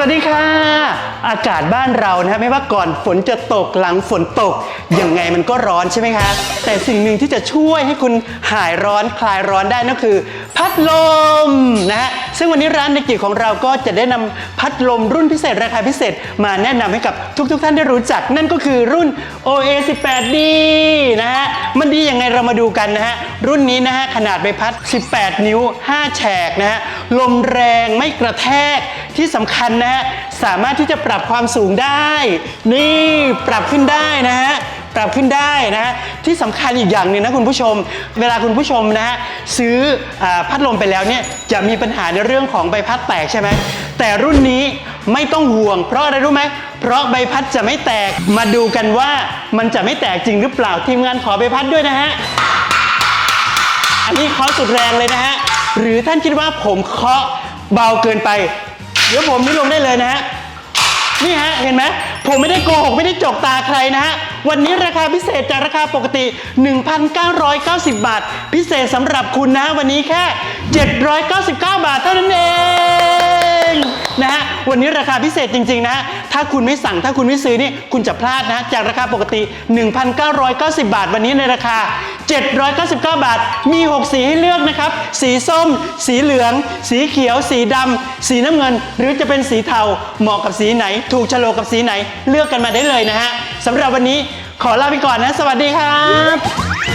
สวัสดีค่ะ อากาศบ้านเรานะไม่ว่าก่อนฝนจะตกหลังฝนตกยังไงมันก็ร้อนใช่ไหมคะ แต่สิ่งหนึ่งที่จะช่วยให้คุณหายร้อนคลายร้อนได้นั่นคือ พัดลมนะฮะซึ่งวันนี้ร้านในกิจของเราก็จะได้นำพัดลมรุ่นพิเศษราคาพิเศษ มาแนะนำให้กับทุกๆทท่านได้รู้จัก นั่นก็คือรุ่น OA18D นะฮะมันดียังไงเรามาดูกันนะฮะรุ่นนี้นะฮะขนาดใบพัด 18 นิ้ว 5 แฉกนะฮะลมแรงไม่กระแทก ที่สำคัญนะฮะสามารถที่จะปรับความสูงได้ นี่ปรับขึ้นได้นะฮะปรับขึ้นได้นะฮะที่สำคัญอีกอย่างหนึ่งนะคุณผู้ชม เวลาคุณผู้ชมนะฮะซื้ออพัดลมไปแล้วเนี่ยจะมีปัญหาในเรื่องของใบพัดแตกใช่ไหมแต่รุ่นนี้ไม่ต้องห่วง เพราะอะไรรู้ไหมเพราะใบพัดจะไม่แตกมาดูกันว่ามันจะไม่แตกจริงหรือเปล่าทีมงานขอใบพัดด้วยนะฮะอันนี้เคาะสุดแรงเลยนะฮะหรือท่านคิดว่าผมเคาะเบาเกินไป เดี๋ยวผมนี่ลงได้เลยนะฮะนี่ฮะเห็นไหมผมไม่ได้โกหกไม่ได้จกตาใครนะฮะวันนี้ราคาพิเศษจากราคาปกติ 1,990 บาท พิเศษสำหรับคุณนะวันนี้แค่ 799 บาท วันนี้ราคาพิเศษจริง ๆนะฮะถ้าคุณไม่สั่งถ้าคุณไม่ซื้อนี่คุณจะพลาดนะ จากราคาปกติ 1,990 บาท วันนี้ในราคา 799 บาท มี 6 สีให้เลือกนะครับ สีส้ม สีเหลือง สีเขียว สีดำ สีน้ำเงิน หรือจะเป็นสีเทา เหมาะกับสีไหน ถูกโฉลกกับสีไหน เลือกกันมาได้เลยนะฮะสำหรับวันนี้ขอลาไปก่อนนะ สวัสดีครับ